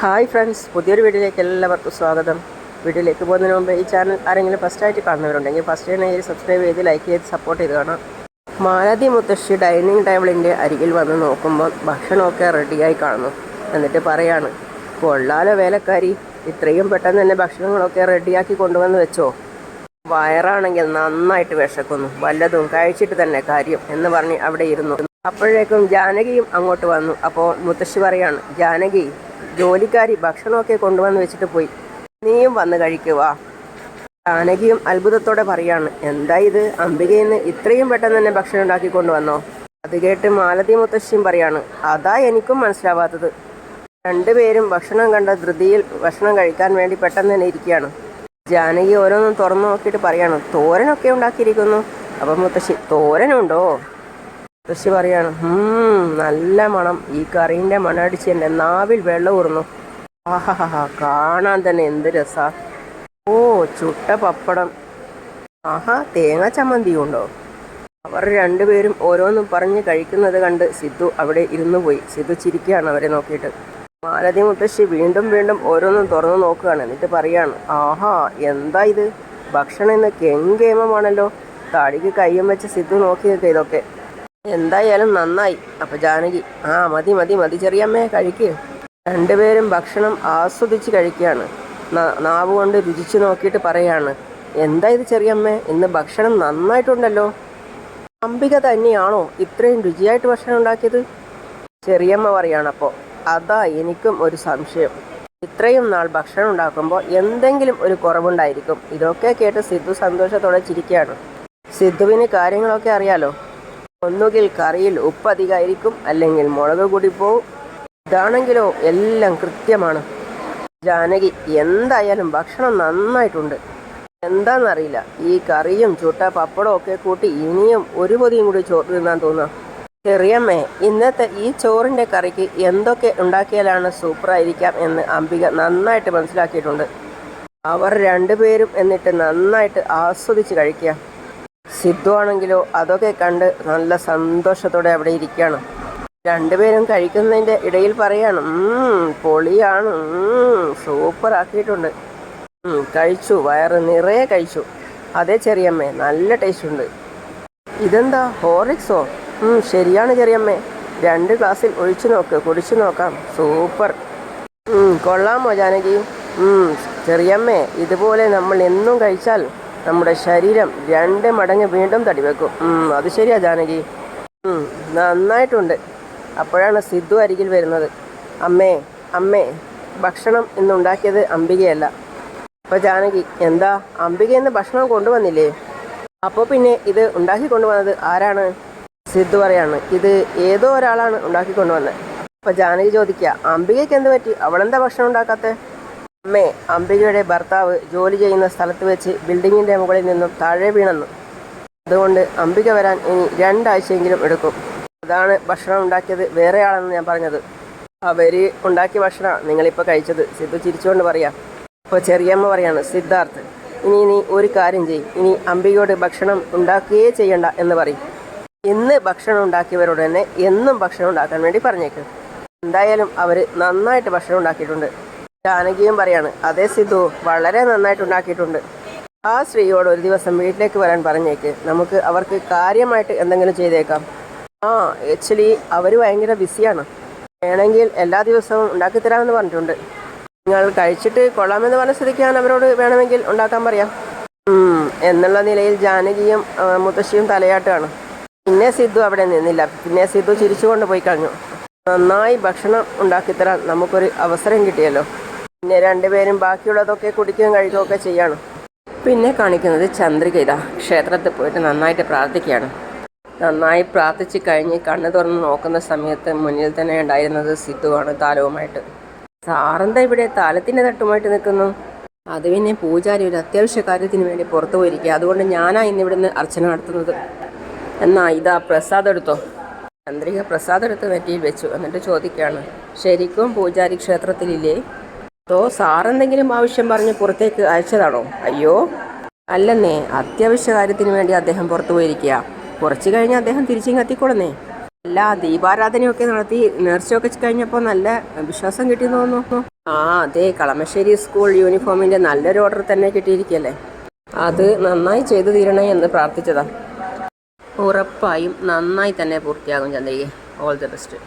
Hi friends പുതിയൊരു വീഡിയോയിലേക്ക് എല്ലാവർക്കും സ്വാഗതം. വീഡിയോയിലേക്ക് പോകുന്നതിന് മുമ്പ് ഈ ചാനൽ ആരെങ്കിലും ഫസ്റ്റ് ആയിട്ട് കാണുന്നവരുണ്ടെങ്കിൽ ഫസ്റ്റ് തന്നെ സബ്സ്ക്രൈബ് ചെയ്ത് ലൈക്ക് ചെയ്ത് സപ്പോർട്ട് ചെയ്ത് കാണാം. മാലതി മുത്തശ്ശി ഡൈനിങ് ടേബിളിന്റെ അരികിൽ വന്ന് നോക്കുമ്പോൾ ഭക്ഷണമൊക്കെ റെഡിയായി കാണുന്നു. എന്നിട്ട് പറയാണ് കൊള്ളാലോ വേലക്കാരി ഇത്രയും പെട്ടെന്ന് തന്നെ ഭക്ഷണങ്ങളൊക്കെ റെഡിയാക്കി കൊണ്ടുവന്ന് വെച്ചോ. വയറാണെങ്കിൽ നന്നായിട്ട് വിശക്കുന്നു വല്ലതും കഴിച്ചിട്ട് തന്നെ കാര്യം എന്ന് പറഞ്ഞ് അവിടെ ഇരുന്നു. അപ്പോഴേക്കും ജാനകിയും അങ്ങോട്ട് വന്നു. അപ്പോൾ മുത്തശ്ശി പറയാണ് ജാനകി ജോലിക്കാരി ഭക്ഷണമൊക്കെ കൊണ്ടുവന്ന് വെച്ചിട്ട് പോയി. നീയും വന്ന് കഴിക്കുക ജാനകിയും അത്ഭുതത്തോടെ പറയാണ് എന്താ ഇത്? അംബികയിന്ന് ഇത്രയും പെട്ടെന്ന് തന്നെ ഭക്ഷണം ഉണ്ടാക്കി കൊണ്ടുവന്നോ? അത് കേട്ട് മാലതി മുത്തശ്ശിയും പറയാണ് അതാ എനിക്കും മനസ്സിലാവാത്തത്. രണ്ടുപേരും ഭക്ഷണം കണ്ട ധൃതിയിൽ ഭക്ഷണം കഴിക്കാൻ വേണ്ടി പെട്ടെന്ന് തന്നെ ഇരിക്കുകയാണ്. ജാനകി ഓരോന്നും തുറന്നു നോക്കിയിട്ട് പറയാണ് തോരനൊക്കെ ഉണ്ടാക്കിയിരിക്കുന്നു. അപ്പം മുത്തശ്ശി തോരനുണ്ടോ? മുത്തശ്ശി പറയാണ് നല്ല മണം. ഈ കറീന്റെ മണടിച്ച് എന്റെ നാവിൽ വെള്ളം ഊർന്നു. ആഹാഹാ കാണാൻ തന്നെ എന്ത് രസാ. ഓ ചുട്ട പപ്പടം. ആഹാ തേങ്ങ ചമ്മന്തിയുണ്ടോ അവർ രണ്ടുപേരും ഓരോന്നും പറഞ്ഞ് കഴിക്കുന്നത് കണ്ട് സിദ്ധു അവിടെ ഇരുന്നു പോയി. സിദ്ധു ചിരിക്കുകയാണ് അവരെ നോക്കിയിട്ട്. മാലതി മുത്തശ്ശി വീണ്ടും വീണ്ടും ഓരോന്നും തുറന്നു നോക്കുകയാണ്. എന്നിട്ട് പറയാണ് ആഹാ എന്താ ഇത്? ഭക്ഷണം ഇന്ന് കെങ്കേമമാണല്ലോ. താടിക്ക് കയ്യും വെച്ച് സിദ്ധു നോക്കി നിൽക്കുക ഇതൊക്കെ. എന്തായാലും നന്നായി. അപ്പൊ ജാനകി ആ മതി മതി മതി ചെറിയമ്മേ കഴിക്ക്. രണ്ടുപേരും ഭക്ഷണം ആസ്വദിച്ച് കഴിക്കുകയാണ്. നാവ് കൊണ്ട് രുചിച്ചു നോക്കിയിട്ട് പറയാണ് എന്താ ഇത് ചെറിയമ്മേ ഇന്ന് ഭക്ഷണം നന്നായിട്ടുണ്ടല്ലോ. അംബിക തന്നെയാണോ ഇത്രയും രുചിയായിട്ട് ഭക്ഷണം ഉണ്ടാക്കിയത്? ചെറിയമ്മ പറയാണ് അപ്പോൾ അതാ എനിക്കും ഒരു സംശയം. ഇത്രയും നാൾ ഭക്ഷണം ഉണ്ടാക്കുമ്പോൾ എന്തെങ്കിലും ഒരു കുറവുണ്ടായിരിക്കും. ഇതൊക്കെ കേട്ട് സിദ്ധു സന്തോഷത്തോടെ ചിരിക്കുകയാണ്. സിദ്ധുവിന് കാര്യങ്ങളൊക്കെ അറിയാലോ? ഒന്നുകിൽ കറിയിൽ ഉപ്പ് അധികമായിരിക്കും അല്ലെങ്കിൽ മുളക് കൂടി പോവും. ഇതാണെങ്കിലോ എല്ലാം കൃത്യമാണ്. ജാനകി എന്തായാലും ഭക്ഷണം നന്നായിട്ടുണ്ട്. എന്താണെന്നറിയില്ല ഈ കറിയും ചുട്ട പപ്പടവും ഒക്കെ കൂട്ടി ഇനിയും ഒരു പൊതിയും കൂടി ചോറ് തിന്നാൻ തോന്നാം. ചെറിയമ്മേ ഇന്നത്തെ ഈ ചോറിന്റെ കറിക്ക് എന്തൊക്കെ ഉണ്ടാക്കിയാലാണ് സൂപ്പറായിരിക്കാം എന്ന് അംബിക നന്നായിട്ട് മനസ്സിലാക്കിയിട്ടുണ്ട്. അവർ രണ്ടുപേരും എന്നിട്ട് നന്നായിട്ട് ആസ്വദിച്ച് കഴിക്കുക. സിദ്ധു ആണെങ്കിലോ അതൊക്കെ കണ്ട് നല്ല സന്തോഷത്തോടെ അവിടെ ഇരിക്കുകയാണ്. രണ്ടുപേരും കഴിക്കുന്നതിന്റെ ഇടയിൽ പറയാണ് "ഉം, പൊളിയാണ് സൂപ്പർ ആക്കിയിട്ടുണ്ട്. കഴിച്ചു വയറ് നിറയെ കഴിച്ചു. അതേ ചെറിയമ്മേ നല്ല ടേസ്റ്റ് ഉണ്ട്. ഇതെന്താ ഹോറിക്സോ ശരിയാണ് ചെറിയമ്മേ. രണ്ട് ഗ്ലാസ്സിൽ ഒഴിച്ചു നോക്ക് കുടിച്ചു നോക്കാം. സൂപ്പർ കൊള്ളാമോ ജാനകി? ചെറിയമ്മേ ഇതുപോലെ നമ്മൾ എന്നും കഴിച്ചാൽ നമ്മുടെ ശരീരം രണ്ട് മടങ്ങ് വീണ്ടും തടി വെക്കും. അത് ശരിയാ ജാനകി. നന്നായിട്ടുണ്ട്. അപ്പോഴാണ് സിദ്ധു അരികിൽ വരുന്നത്. അമ്മേ അമ്മേ ഭക്ഷണം ഇന്നുണ്ടാക്കിയത് അംബികയല്ല. അപ്പൊ ജാനകി എന്താ? അംബിക എന്ന് ഭക്ഷണം കൊണ്ടുവന്നില്ലേ? അപ്പോൾ പിന്നെ ഇത് ഉണ്ടാക്കി കൊണ്ടുവന്നത് ആരാണ്? സിദ്ധു പറയാണ് ഇത് ഏതോ ഒരാളാണ് ഉണ്ടാക്കി കൊണ്ടുവന്നത്. അപ്പൊ ജാനകി ചോദിക്കുക അംബികയ്ക്ക് എന്ത് പറ്റി? അവളെന്താ ഭക്ഷണം ഉണ്ടാക്കാത്തെ? അമ്മേ അംബികയുടെ ഭർത്താവ് ജോലി ചെയ്യുന്ന സ്ഥലത്ത് വെച്ച് ബിൽഡിങ്ങിന്റെ മുകളിൽ നിന്നും താഴെ വീണെന്നു. അതുകൊണ്ട് അംബിക വരാൻ ഇനി രണ്ടാഴ്ചയെങ്കിലും എടുക്കും. അതാണ് ഭക്ഷണം ഉണ്ടാക്കിയത് വേറെ ആളെന്ന് ഞാൻ പറഞ്ഞത്. അവർ ഉണ്ടാക്കിയ ഭക്ഷണം നിങ്ങളിപ്പോൾ കഴിച്ചത്. സിദ്ധു ചിരിച്ചുകൊണ്ട് പറയാം. ഇപ്പോൾ ചെറിയമ്മ പറയാണ് സിദ്ധാർത്ഥ് ഇനി നീ ഒരു കാര്യം ചെയ്യും. ഇനി അംബികയോട് ഭക്ഷണം ഉണ്ടാക്കുകയേ ചെയ്യണ്ട എന്ന് പറയും. ഇന്ന് ഭക്ഷണം ഉണ്ടാക്കിയവരോട് തന്നെ എന്നും ഭക്ഷണം ഉണ്ടാക്കാൻ വേണ്ടി പറഞ്ഞേക്കും. എന്തായാലും അവർ നന്നായിട്ട് ഭക്ഷണം ഉണ്ടാക്കിയിട്ടുണ്ട്. ജാനകിയും പറയാണ് അതേ സിദ്ധു വളരെ നന്നായിട്ട് ഉണ്ടാക്കിയിട്ടുണ്ട്. ആ സ്ത്രീയോട് ഒരു ദിവസം വീട്ടിലേക്ക് വരാൻ പറഞ്ഞേക്ക്. നമുക്ക് അവർക്ക് കാര്യമായിട്ട് എന്തെങ്കിലും ചെയ്തേക്കാം. ആ ആക്ച്വലി അവർ ഭയങ്കര ബിസിയാണ്. വേണമെങ്കിൽ എല്ലാ ദിവസവും ഉണ്ടാക്കി തരാമെന്ന് പറഞ്ഞിട്ടുണ്ട്. നിങ്ങൾ കഴിച്ചിട്ട് കൊള്ളാമെന്ന് പറഞ്ഞ സ്ഥിതിക്ക് അവരോട് വേണമെങ്കിൽ ഉണ്ടാക്കാൻ പറയാം. എന്നുള്ള നിലയിൽ ജാനകിയും മുത്തശ്ശിയും തലയാട്ടാണ്. പിന്നെ സിദ്ധു അവിടെ നിന്നില്ല. പിന്നെ സിദ്ധു ചിരിച്ചുകൊണ്ട് പോയി കഴിഞ്ഞു. നന്നായി ഭക്ഷണം ഉണ്ടാക്കിത്തരാൻ നമുക്കൊരു അവസരം കിട്ടിയല്ലോ. പിന്നെ രണ്ടുപേരും ബാക്കിയുള്ളതൊക്കെ കുടിക്കുകയും കഴിക്കുകയൊക്കെ ചെയ്യാണ്. പിന്നെ കാണിക്കുന്നത് ചന്ദ്രിക ഇതാ ക്ഷേത്രത്തിൽ പോയിട്ട് നന്നായിട്ട് പ്രാർത്ഥിക്കുകയാണ്. നന്നായി പ്രാർത്ഥിച്ച് കഴിഞ്ഞ് കണ്ണു തുറന്ന് നോക്കുന്ന സമയത്ത് മുന്നിൽ തന്നെ ഉണ്ടായിരുന്നത് സിദ്ധുവാണ് താലവുമായിട്ട്. സാറെന്താ ഇവിടെ താലത്തിന്റെ തട്ടുമായിട്ട് നിൽക്കുന്നു. അത് പിന്നെ പൂജാരി ഒരു അത്യാവശ്യ കാര്യത്തിന് വേണ്ടി പുറത്തു പോയിരിക്കുക. അതുകൊണ്ട് ഞാനാ ഇന്ന് ഇവിടുന്ന് അർച്ചന നടത്തുന്നത്. എന്നാ ഇതാ പ്രസാദം എടുത്തോ. ചന്ദ്രിക പ്രസാദം എടുത്ത് നെറ്റിയിൽ വെച്ചു. എന്നിട്ട് ചോദിക്കുകയാണ് ശരിക്കും പൂജാരി ക്ഷേത്രത്തിലില്ലേ? അതോ സാറെന്തെങ്കിലും ആവശ്യം പറഞ്ഞ് പുറത്തേക്ക് അയച്ചതാണോ? അയ്യോ. അല്ലെന്നേ അത്യാവശ്യ കാര്യത്തിന് വേണ്ടി അദ്ദേഹം പുറത്തു പോയിരിക്കുക. കുറച്ച് കഴിഞ്ഞ് അദ്ദേഹം തിരിച്ചു എത്തിക്കൊള്ളുന്നേ അല്ല ദീപാരാധനയൊക്കെ നടത്തി നേർച്ചയൊക്കെ കഴിഞ്ഞപ്പോൾ നല്ല വിശ്വാസം കിട്ടിയെന്ന് തോന്നുന്നു. ആ അതെ കളമശ്ശേരി സ്കൂൾ യൂണിഫോമിന്റെ നല്ലൊരു ഓർഡർ തന്നെ കിട്ടിയിരിക്കുകയല്ലേ? അത് നന്നായി ചെയ്തു തീരണേ എന്ന് പ്രാർത്ഥിച്ചതാ. ഉറപ്പായും നന്നായി തന്നെ പൂർത്തിയാകും ചന്ദ്രിക ഓൾ ദി ബെസ്റ്റ്.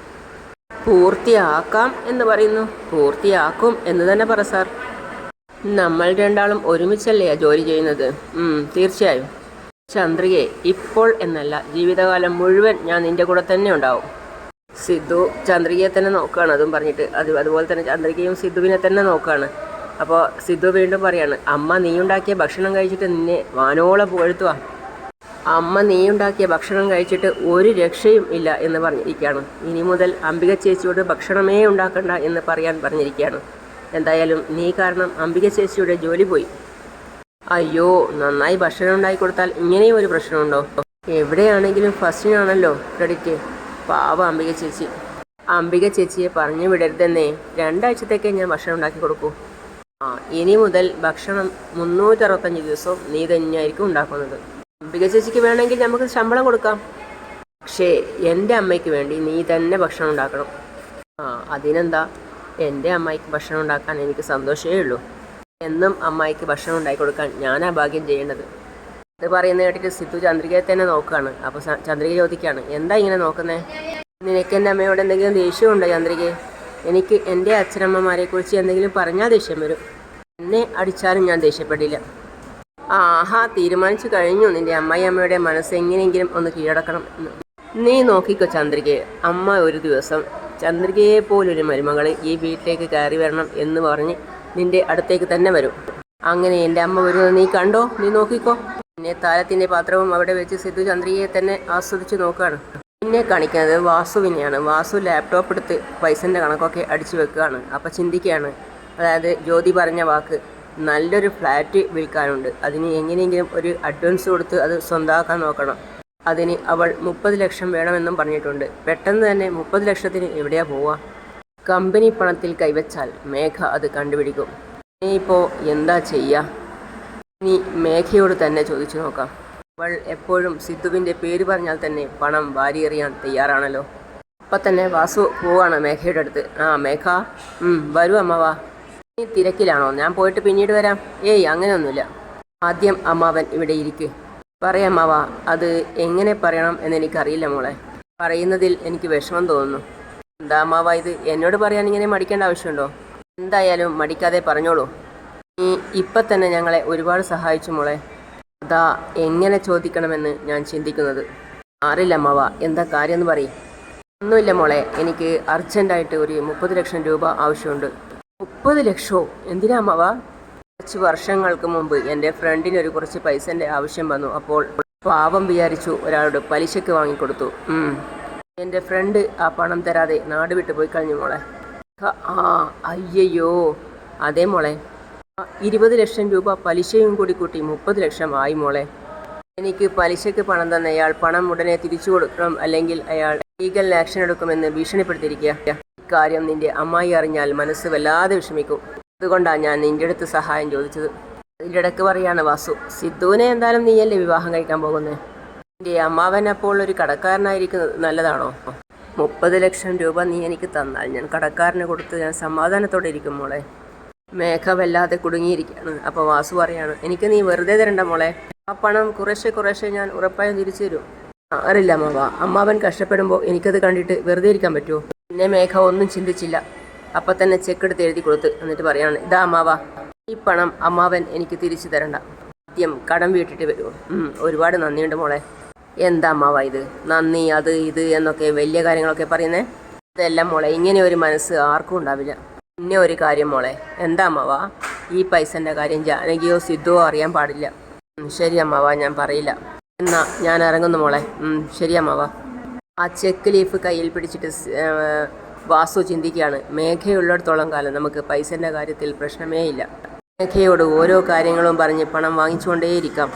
പൂർത്തിയാക്കാം എന്ന് പറയുന്നു. പൂർത്തിയാക്കും എന്ന് തന്നെ പറ സാർ. നമ്മൾ രണ്ടാളും ഒരുമിച്ചല്ലേ ജോലി ചെയ്യുന്നത്? തീർച്ചയായും. ചന്ദ്രികയെ ഇപ്പോൾ എന്നല്ല ജീവിതകാലം മുഴുവൻ ഞാൻ നിന്റെ കൂടെ തന്നെ ഉണ്ടാവും. സിദ്ധു ചന്ദ്രികയെ തന്നെ നോക്കുകയാണ് അതും പറഞ്ഞിട്ട്. അത് അതുപോലെ തന്നെ ചന്ദ്രികയും സിദ്ധുവിനെ തന്നെ നോക്കുകയാണ്. അപ്പോൾ സിദ്ധു വീണ്ടും പറയാണ് അമ്മ നീ ഉണ്ടാക്കിയ ഭക്ഷണം കഴിച്ചിട്ട് നിന്നെ വാനോളം പുകഴ്ത്തുക അമ്മ നീ ഉണ്ടാക്കിയ ഭക്ഷണം കഴിച്ചിട്ട് ഒരു രക്ഷയും ഇല്ല എന്ന് പറഞ്ഞിരിക്കുകയാണ്. ഇനി മുതൽ അംബിക ചേച്ചിയോട് ഭക്ഷണമേ ഉണ്ടാക്കണ്ട എന്ന് പറയാൻ പറഞ്ഞിരിക്കുകയാണ്. എന്തായാലും നീ കാരണം അംബിക ചേച്ചിയുടെ ജോലി പോയി. അയ്യോ നന്നായി ഭക്ഷണം ഉണ്ടാക്കി കൊടുത്താൽ ഇങ്ങനെയും ഒരു പ്രശ്നമുണ്ടോ? എവിടെയാണെങ്കിലും ഫസ്റ്റിനാണല്ലോ ക്രെഡിറ്റ്. പാവ അംബിക ചേച്ചി. അംബിക ചേച്ചിയെ പറഞ്ഞു വിടരുതെന്നേ രണ്ടാഴ്ചത്തേക്ക് ഞാൻ ഭക്ഷണം ഉണ്ടാക്കി കൊടുക്കൂ. ആ ഇനി മുതൽ ഭക്ഷണം മുന്നൂറ്ററുപത്തഞ്ച് ദിവസവും നീ തന്നെയായിരിക്കും ഉണ്ടാക്കുന്നത്. അംബിക ചേച്ചിക്ക് വേണമെങ്കിൽ നമുക്ക് ശമ്പളം കൊടുക്കാം. പക്ഷേ എന്റെ അമ്മയ്ക്ക് വേണ്ടി നീ തന്നെ ഭക്ഷണം ഉണ്ടാക്കണം. ആ അതിനെന്താ? എന്റെ അമ്മായിക്ക് ഭക്ഷണം ഉണ്ടാക്കാൻ എനിക്ക് സന്തോഷമേ ഉള്ളൂ. എന്നും അമ്മായിക്ക് ഭക്ഷണം ഉണ്ടാക്കി കൊടുക്കാൻ ഞാനാ ഭാഗ്യം ചെയ്യേണ്ടത്. ഇത് പറയുന്ന കേട്ടിട്ട് സിദ്ധു ചന്ദ്രികയെ തന്നെ നോക്കുകയാണ്. അപ്പോൾ ചന്ദ്രിക ചോദിക്കുകയാണ് എന്താ ഇങ്ങനെ നോക്കുന്നേ? നിനക്ക് എന്റെ അമ്മയോട് എന്തെങ്കിലും ദേഷ്യമുണ്ടോ ചന്ദ്രികയെ എനിക്ക് എന്റെ അച്ഛനമ്മമാരെക്കുറിച്ച് എന്തെങ്കിലും പറഞ്ഞാൽ ദേഷ്യം വരും. എന്നെ അടിച്ചാലും ഞാൻ ദേഷ്യപ്പെടില്ല. ആഹാ തീരുമാനിച്ചു കഴിഞ്ഞു. നിന്റെ അമ്മായി അമ്മയുടെ മനസ്സ് എങ്ങനെയെങ്കിലും ഒന്ന് കീഴടക്കണം എന്ന്. നീ നോക്കിക്കോ ചന്ദ്രികയെ. അമ്മ ഒരു ദിവസം ചന്ദ്രികയെ പോലൊരു മരുമകളെ ഈ വീട്ടിലേക്ക് കയറി വരണം എന്ന് പറഞ്ഞ് നിന്റെ അടുത്തേക്ക് തന്നെ വരും. അങ്ങനെ എന്റെ അമ്മ വരുന്നത് നീ കണ്ടോ? നീ നോക്കിക്കോ. പിന്നെ താരത്തിന്റെ പാത്രവും അവിടെ വെച്ച് സിദ്ധു ചന്ദ്രികയെ തന്നെ ആസ്വദിച്ച് നോക്കുകയാണ് പിന്നെ കാണിക്കുന്നത് വാസുവിനെയാണ്. വാസു ലാപ്ടോപ്പ് എടുത്ത് പൈസന്റെ കണക്കൊക്കെ അടിച്ചു വെക്കുകയാണ്. അപ്പം ചിന്തിക്കുകയാണ്. അതായത് ജ്യോതി പറഞ്ഞ വാക്ക്. നല്ലൊരു ഫ്ലാറ്റ് വിൽക്കാനുണ്ട്. അതിന് എങ്ങനെയെങ്കിലും ഒരു അഡ്വാൻസ് കൊടുത്ത് അത് സ്വന്തമാക്കാൻ നോക്കണം. അതിന് അവൾ മുപ്പത് ലക്ഷം വേണമെന്നും പറഞ്ഞിട്ടുണ്ട്. പെട്ടെന്ന് തന്നെ മുപ്പത് ലക്ഷത്തിന് എവിടെയാ പോവുക കമ്പനി പണത്തിൽ കൈവച്ചാൽ മേഘ അത് കണ്ടുപിടിക്കും. ഇനിയിപ്പോൾ എന്താ ചെയ്യുക ഇനി മേഘയോട് തന്നെ ചോദിച്ചു നോക്കാം. അവൾ എപ്പോഴും സിദ്ധുവിന്റെ പേര് പറഞ്ഞാൽ തന്നെ പണം വാരിയെറിയാൻ തയ്യാറാണല്ലോ. അപ്പം തന്നെ വാസു പോവാണ് മേഘയുടെ അടുത്ത്. ആ മേഘ. വരൂ അമ്മ അമ്മവാ നീ തിരക്കിലാണോ? ഞാൻ പോയിട്ട് പിന്നീട് വരാം. ഏയ് അങ്ങനെയൊന്നുമില്ല. ആദ്യം അമ്മാവൻ ഇവിടെ ഇരിക്കു. പറയാമ്മാവ അത് എങ്ങനെ പറയണം എന്ന് എനിക്കറിയില്ല മോളെ. പറയുന്നതിൽ എനിക്ക് വിഷമം തോന്നുന്നു. എന്താ അമ്മാവ ഇത്? എന്നോട് പറയാൻ ഇങ്ങനെ മടിക്കേണ്ട ആവശ്യമുണ്ടോ? എന്തായാലും മടിക്കാതെ പറഞ്ഞോളൂ. നീ ഇപ്പം തന്നെ ഞങ്ങളെ ഒരുപാട് സഹായിച്ചു മോളെ. അതാ എങ്ങനെ ചോദിക്കണമെന്ന് ഞാൻ ചിന്തിക്കുന്നത്. അറിയില്ല അമ്മാവ എന്താ കാര്യം എന്ന് പറയും. ഒന്നുമില്ല മോളെ എനിക്ക് അർജന്റായിട്ട് ഒരു മുപ്പത് ലക്ഷം രൂപ ആവശ്യമുണ്ട്. മുപ്പത് ലക്ഷമോ എന്തിനാ അമ്മാവ? കുറച്ച് വർഷങ്ങൾക്ക് മുമ്പ് എന്റെ ഫ്രണ്ടിന് ഒരു കുറച്ച് പൈസന്റെ ആവശ്യം വന്നു. അപ്പോൾ പാവം വിചാരിച്ചു ഒരാളോട് പലിശക്ക് വാങ്ങിക്കൊടുത്തു. എന്റെ ഫ്രണ്ട് ആ പണം തരാതെ നാട് വിട്ടു പോയി കഴിഞ്ഞു മോളെ. ആ അയ്യയ്യോ. അതേ മോളെ. ഇരുപത് ലക്ഷം രൂപ പലിശയും കൂടി കൂട്ടി മുപ്പത് ലക്ഷം ആയി മോളെ. എനിക്ക് പലിശയ്ക്ക് പണം തന്ന അയാൾ പണം ഉടനെ തിരിച്ചു കൊടുക്കണം അല്ലെങ്കിൽ അയാൾ ലീഗൽ ആക്ഷൻ എടുക്കുമെന്ന് ഭീഷണിപ്പെടുത്തിയിരിക്കുക ഇക്കാര്യം നിന്റെ അമ്മായി അറിഞ്ഞാൽ മനസ്സ് വല്ലാതെ വിഷമിക്കും. അതുകൊണ്ടാണ് ഞാൻ നിന്റെ അടുത്ത് സഹായം ചോദിച്ചത്. അതിന്റെ ഇടയ്ക്ക് പറയാണ് വാസു സിദ്ധുവിനെ എന്തായാലും നീയല്ലേ വിവാഹം കഴിക്കാൻ പോകുന്നത് നിന്റെ അമ്മാവൻ അപ്പോൾ ഒരു കടക്കാരനായിരിക്കുന്നത് നല്ലതാണോ? മുപ്പത് ലക്ഷം രൂപ നീ എനിക്ക് തന്നാൽ ഞാൻ കടക്കാരന് കൊടുത്ത് ഞാൻ സമാധാനത്തോടെ ഇരിക്കും മോളെ. മേഘ വല്ലാതെ കുടുങ്ങിയിരിക്കുകയാണ്. അപ്പോൾ വാസു പറയാണ് എനിക്ക് നീ വെറുതെ തരണ്ട മോളെ. ആ പണം കുറേശ്ശെ കുറേശ്ശെ ഞാൻ ഉറപ്പായും തിരിച്ചു തരും. അറിയില്ല അമ്മാവ. അമ്മാവൻ കഷ്ടപ്പെടുമ്പോൾ എനിക്കത് കണ്ടിട്ട് വെറുതെ ഇരിക്കാൻ പറ്റുമോ പിന്നെ മേഘ ഒന്നും ചിന്തിച്ചില്ല. അപ്പം തന്നെ ചെക്ക് എടുത്ത് എഴുതി കൊടുത്ത് എന്നിട്ട് പറയാണ് ഇതാ അമ്മാവ ഈ പണം അമ്മാവൻ എനിക്ക് തിരിച്ചു തരണ്ട. ആദ്യം കടം വീട്ടിട്ട് വരുമോ ഒരുപാട് നന്ദിയുണ്ട് മോളെ. എന്താ അമ്മാവ ഇത്? നന്ദി അത് ഇത് എന്നൊക്കെ വലിയ കാര്യങ്ങളൊക്കെ പറയുന്നേ? ഇതെല്ലാം മോളെ ഇങ്ങനെ ഒരു മനസ്സ് ആർക്കും ഉണ്ടാവില്ല. പിന്നെ ഒരു കാര്യം മോളെ എന്താ അമ്മാവ? ഈ പൈസന്റെ കാര്യം ജാനകിയോ സിദ്ധുവോ അറിയാൻ പാടില്ല. ശരി അമ്മാവ ഞാൻ പറയില്ല. എന്നാ ഞാൻ ഇറങ്ങുന്നു മോളെ. ശരി അമ്മാവ. ആ ചെക്ക് ലീഫ് കയ്യിൽ പിടിച്ചിട്ട് വാസു ചിന്തിക്കുകയാണ്. മേഘയുള്ളിടത്തോളം കാലം നമുക്ക് പൈസന്റെ കാര്യത്തിൽ പ്രശ്നമേ ഇല്ല. മേഘയോട് ഓരോ കാര്യങ്ങളും പറഞ്ഞ് പണം വാങ്ങിച്ചുകൊണ്ടേയിരിക്കാം.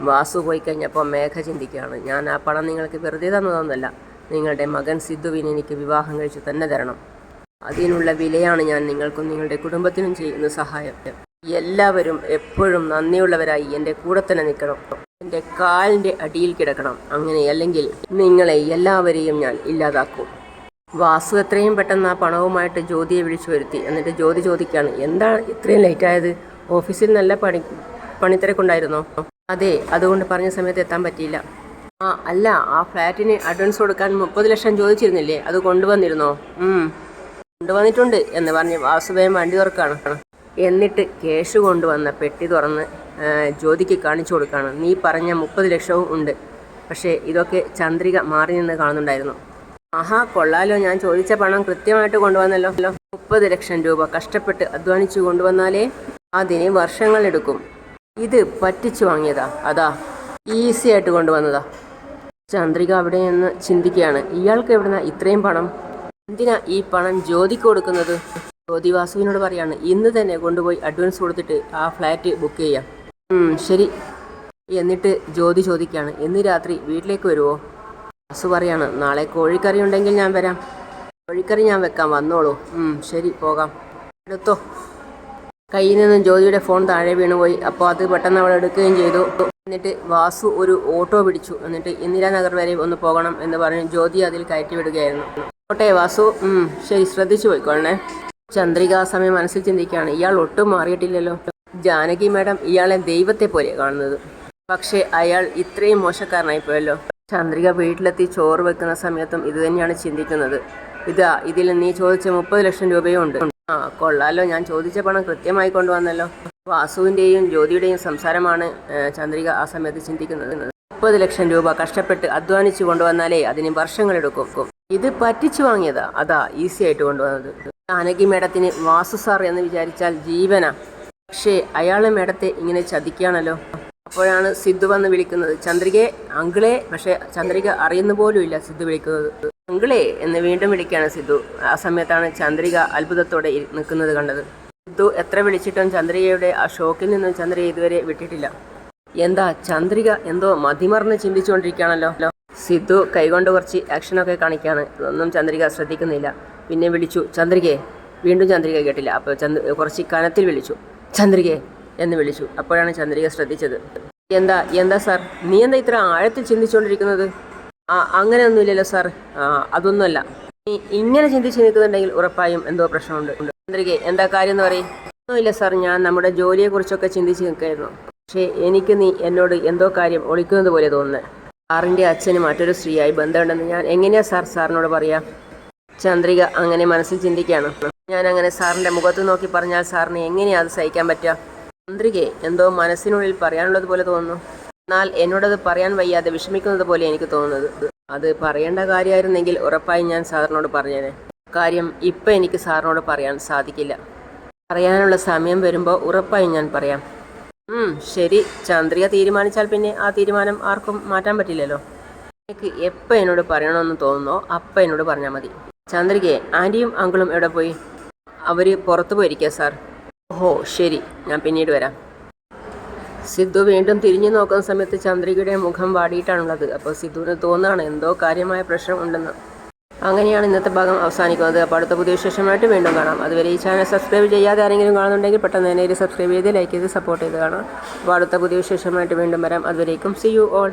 വാസു പോയി കഴിഞ്ഞപ്പോൾ മേഘ ചിന്തിക്കുകയാണ്. ഞാൻ ആ പണം നിങ്ങൾക്ക് വെറുതെ തന്നതൊന്നുമല്ല നിങ്ങളുടെ മകൻ സിദ്ധുവിന് എനിക്ക് വിവാഹം കഴിച്ചു തന്നെ തരണം. അതിനുള്ള വിലയാണ് ഞാൻ നിങ്ങൾക്കും നിങ്ങളുടെ കുടുംബത്തിനും ചെയ്യുന്ന സഹായം. എല്ലാവരും എപ്പോഴും നന്ദിയുള്ളവരായി എന്റെ കൂടെ തന്നെ നിൽക്കണം. എന്റെ കാലിന്റെ അടിയിൽ കിടക്കണം അങ്ങനെ അല്ലെങ്കിൽ നിങ്ങളെ എല്ലാവരെയും ഞാൻ ഇല്ലാതാക്കും. വാസു എത്രയും പെട്ടെന്ന് ആ പണവുമായിട്ട് ജ്യോതിയെ വിളിച്ചു വരുത്തി. എന്നിട്ട് ജ്യോതി ചോദിക്കുകയാണ് എന്താണ് ഇത്രയും ലേറ്റ് ആയത്? ഓഫീസിൽ നല്ല പണി പണിത്തിരക്കുണ്ടായിരുന്നോ? അതെ അതുകൊണ്ട് പറഞ്ഞ സമയത്ത് എത്താൻ പറ്റിയില്ല. ആ അല്ല ആ ഫ്ലാറ്റിന് അഡ്വാൻസ് കൊടുക്കാൻ മുപ്പത് ലക്ഷം ചോദിച്ചിരുന്നില്ലേ? അത് കൊണ്ടുവന്നിരുന്നോ? കൊണ്ടുവന്നിട്ടുണ്ട് എന്ന് പറഞ്ഞ് വാസുദേവൻ വണ്ടി തുറക്കാണ് എന്നിട്ട് കേശു കൊണ്ടുവന്ന പെട്ടി തുറന്ന് ജ്യോതിക്ക് കാണിച്ചു കൊടുക്കുകയാണ് നീ പറഞ്ഞ മുപ്പത് ലക്ഷവും ഉണ്ട്. പക്ഷേ ഇതൊക്കെ ചന്ദ്രിക മാറി നിന്ന് കാണുന്നുണ്ടായിരുന്നു. ആഹാ കൊള്ളാലോ. ഞാൻ ചോദിച്ച പണം കൃത്യമായിട്ട് കൊണ്ടുവന്നല്ലോ. മുപ്പത് ലക്ഷം രൂപ കഷ്ടപ്പെട്ട് അധ്വാനിച്ചു കൊണ്ടുവന്നാലേ അതിന് വർഷങ്ങളെടുക്കും ഇത് പറ്റിച്ചു വാങ്ങിയതാ. അതാ ഈസി ആയിട്ട് കൊണ്ടുവന്നതാ. ചന്ദ്രിക അവിടെ നിന്ന് ചിന്തിക്കുകയാണ്. ഇയാൾക്ക് എവിടുന്ന ഇത്രയും പണം? എന്തിനാ ഈ പണം ജ്യോതിക്ക് കൊടുക്കുന്നത്? ജ്യോതി വാസുവിനോട് പറയാണ് ഇന്ന് തന്നെ കൊണ്ടുപോയി അഡ്വാൻസ് കൊടുത്തിട്ട് ആ ഫ്ലാറ്റ് ബുക്ക് ചെയ്യാം. ശരി. എന്നിട്ട് ജ്യോതി ചോദിക്കുകയാണ് ഇന്ന് രാത്രി വീട്ടിലേക്ക് വരുമോ വാസു പറയാണ് നാളെ കോഴിക്കറി ഉണ്ടെങ്കിൽ ഞാൻ വരാം. കോഴിക്കറി ഞാൻ വെക്കാം വന്നോളൂ. ശരി പോകാം. എടുത്തോ. കയ്യിൽ നിന്നും ജ്യോതിയുടെ ഫോൺ താഴെ വീണുപോയി. അപ്പോൾ അത് പെട്ടെന്ന് അവൾ എടുക്കുകയും ചെയ്തു. എന്നിട്ട് വാസു ഒരു ഓട്ടോ പിടിച്ചു. എന്നിട്ട് ഇന്ദിരാനഗർ വരെ ഒന്ന് പോകണം എന്ന് പറഞ്ഞ് ജ്യോതി അതിൽ കയറ്റി വിടുകയായിരുന്നു ഓട്ടെ വാസു ശരി ശ്രദ്ധിച്ചു പോയിക്കോളണേ ചന്ദ്രിക സമയം മനസ്സിൽ ചിന്തിക്കുകയാണ് ഇയാൾ ഒട്ടും മാറിയിട്ടില്ലല്ലോ. ജാനകി മാഡം ഇയാളെ ദൈവത്തെ പോലെ കാണുന്നത്. പക്ഷേ അയാൾ ഇത്രയും മോശക്കാരനായി പോയല്ലോ. ചന്ദ്രിക വീട്ടിലെത്തി ചോറ് വെക്കുന്ന സമയത്തും ഇത് തന്നെയാണ് ചിന്തിക്കുന്നത്. ഇതാ ഇതിൽ നീ ചോദിച്ച മുപ്പത് ലക്ഷം രൂപയും ഉണ്ട്. ആ കൊള്ളാലോ ഞാൻ ചോദിച്ച പണം കൃത്യമായി കൊണ്ടുവന്നല്ലോ. വാസുവിന്റെയും ജ്യോതിയുടെയും സംസാരമാണ് ചന്ദ്രിക ആ സമയത്ത് ചിന്തിക്കുന്നത്. മുപ്പത് ലക്ഷം രൂപ കഷ്ടപ്പെട്ട് അധ്വാനിച്ചു കൊണ്ടുവന്നാലേ അതിന് വർഷങ്ങളെടുക്കും ഇത് പറ്റിച്ചു വാങ്ങിയതാ. അതാ ഈസി ആയിട്ട് കൊണ്ടുവന്നത്. ജാനകി മേഡത്തിന് വാസു സാർ എന്ന് വിചാരിച്ചാൽ ജീവനാ. പക്ഷേ അയാളെ മേഡത്തെ ഇങ്ങനെ ചതിക്കുകയാണല്ലോ. അപ്പോഴാണ് സിദ്ധു വന്ന് വിളിക്കുന്നത്. ചന്ദ്രികയെ അങ്കിളെ പക്ഷേ ചന്ദ്രിക അറിയുന്ന പോലും ഇല്ല സിദ്ധു വിളിക്കുന്നത്. അങ്കിളെ എന്ന് വീണ്ടും വിളിക്കുകയാണ് സിദ്ധു. ആ സമയത്താണ് ചന്ദ്രിക അത്ഭുതത്തോടെ നിൽക്കുന്നത് കണ്ടത്. സിദ്ധു എത്ര വിളിച്ചിട്ടും ചന്ദ്രികയുടെ ആ ഷോക്കിൽ നിന്നും ചന്ദ്രിക ഇതുവരെ വിട്ടിട്ടില്ല. എന്താ ചന്ദ്രിക എന്തോ മതിമറന്ന് ചിന്തിച്ചുകൊണ്ടിരിക്കുകയാണല്ലോ. സിദ്ധു കൈകൊണ്ട് കുറച്ച് ആക്ഷനൊക്കെ കാണിക്കുകയാണ്. ഇതൊന്നും ചന്ദ്രിക ശ്രദ്ധിക്കുന്നില്ല. പിന്നെ വിളിച്ചു ചന്ദ്രികയെ വീണ്ടും ചന്ദ്രിക കേട്ടില്ല. അപ്പോൾ ചന്ദ്ര കുറച്ച് കനത്തിൽ വിളിച്ചു. ചന്ദ്രികയെ എന്ന് വിളിച്ചു. അപ്പോഴാണ് ചന്ദ്രിക ശ്രദ്ധിച്ചത്. എന്താ എന്താ സാർ? നീ എന്താ ഇത്ര ആഴത്തിൽ ചിന്തിച്ചുകൊണ്ടിരിക്കുന്നത്? ആ അങ്ങനെയൊന്നുമില്ലല്ലോ സാർ. അതൊന്നുമല്ല. നീ ഇങ്ങനെ ചിന്തിച്ച് നിൽക്കുന്നുണ്ടെങ്കിൽ ഉറപ്പായും എന്തോ പ്രശ്നമുണ്ട്. ചന്ദ്രികയെ എന്താ കാര്യം എന്ന് പറയും. ഒന്നുമില്ല സാർ ഞാൻ നമ്മുടെ ജോലിയെക്കുറിച്ചൊക്കെ ചിന്തിച്ച് നിൽക്കായിരുന്നു. പക്ഷേ എനിക്ക് നീ എന്നോട് എന്തോ കാര്യം ഒളിക്കുന്നത് പോലെ തോന്നുന്നത് സാറിന്റെ അച്ഛന് മറ്റൊരു സ്ത്രീയായി ബന്ധമുണ്ടെന്ന് ഞാൻ എങ്ങനെയാ സാർ സാറിനോട് പറയാം? ചന്ദ്രിക അങ്ങനെ മനസ്സിൽ ചിന്തിക്കുകയാണ്. ഞാൻ അങ്ങനെ സാറിന്റെ മുഖത്ത് നോക്കി പറഞ്ഞാൽ സാറിന് എങ്ങനെയാ അത് സഹിക്കാൻ പറ്റുക? മന്ത്രിക്ക് എന്തോ മനസ്സിനുള്ളിൽ പറയാനുള്ളത് പോലെ തോന്നുന്നു. എന്നാൽ എന്നോടത് പറയാൻ വയ്യാതെ വിഷമിക്കുന്നത് പോലെ എനിക്ക് തോന്നുന്നത്. അത് പറയേണ്ട കാര്യമായിരുന്നെങ്കിൽ ഉറപ്പായി ഞാൻ സാറിനോട് പറഞ്ഞേനെ. കാര്യം ഇപ്പം എനിക്ക് സാറിനോട് പറയാൻ സാധിക്കില്ല. പറയാനുള്ള സമയം വരുമ്പോൾ ഉറപ്പായും ഞാൻ പറയാം. ശരി. ചന്ദ്രിക തീരുമാനിച്ചാൽ പിന്നെ ആ തീരുമാനം ആർക്കും മാറ്റാൻ പറ്റില്ലല്ലോ. എനിക്ക് എപ്പോൾ എന്നോട് പറയണമെന്ന് തോന്നുന്നോ അപ്പം എന്നോട് പറഞ്ഞാൽ മതി. ചന്ദ്രികയെ ആന്റിയും അങ്കിളും എവിടെ പോയി? അവർ പുറത്തു പോയിരിക്കുക സാർ. ഓഹോ ശരി. ഞാൻ പിന്നീട് വരാം. സിദ്ധു വീണ്ടും തിരിഞ്ഞു നോക്കുന്ന സമയത്ത് ചന്ദ്രികയുടെ മുഖം വാടിയിട്ടാണുള്ളത്. അപ്പോൾ സിദ്ധുവിന് തോന്നുകയാണ് എന്തോ കാര്യമായ പ്രശ്നം ഉണ്ടെന്ന്. അങ്ങനെയാണ് ഇന്നത്തെ ഭാഗം അവസാനിക്കുന്നത്. അപ്പോൾ അടുത്ത പുതിയ വിശേഷമായിട്ട് വീണ്ടും കാണാം. അതുവരെ ഈ ചാനൽ സബ്സ്ക്രൈബ് ചെയ്യാതെ ആരെങ്കിലും കാണുന്നുണ്ടെങ്കിൽ പെട്ടെന്ന് തന്നെ സബ്സ്ക്രൈബ് ചെയ്ത് ലൈക്ക് ചെയ്ത് സപ്പോർട്ട് ചെയ്ത് കാണാം. അപ്പോൾ അടുത്ത പുതിയ വിശേഷമായിട്ട് വീണ്ടും വരാം. അതുവരേക്കും സി യു ഓൾ